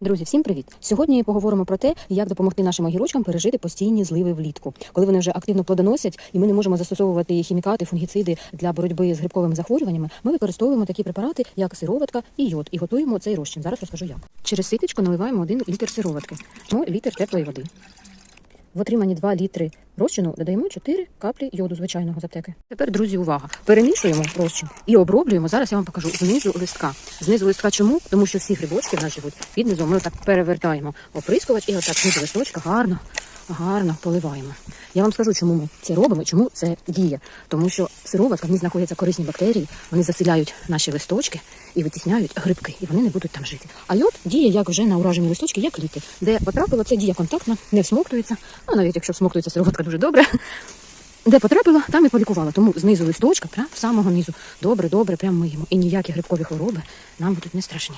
Друзі, всім привіт! Сьогодні поговоримо про те, як допомогти нашим огірочкам пережити постійні зливи влітку, коли вони вже активно плодоносять, і ми не можемо застосовувати хімікати, фунгіциди для боротьби з грибковими захворюваннями. Ми використовуємо такі препарати, як сироватка і йод, і готуємо цей розчин. Зараз розкажу як. Через ситечко наливаємо один літр сироватки, ну, літр теплої води. В отримані 2 літри розчину додаємо 4 каплі йоду звичайного з аптеки. Тепер, друзі, увага! Перемішуємо розчин і оброблюємо. Зараз я вам покажу знизу листка. Знизу листка чому? Тому що всі грибочки в нас живуть під низом. Ми отак перевертаємо оприскувач і отак знизу листочка гарно, гарно поливаємо. Я вам скажу, чому ми це робимо, чому це діє. Тому що в сироватках в них знаходяться корисні бактерії, вони заселяють наші листочки і витісняють грибки, і вони не будуть там жити. А йод діє як вже на уражені листочки, як ліки, де потрапило, це дія контактна, не всмоктується. Ну навіть якщо всмоктується сироватка дуже добре. Де потрапила, там і полікувала. Тому знизу листочка, прямо з самого низу. Добре, добре, прямо миємо. І ніякі грибкові хвороби нам будуть не страшні.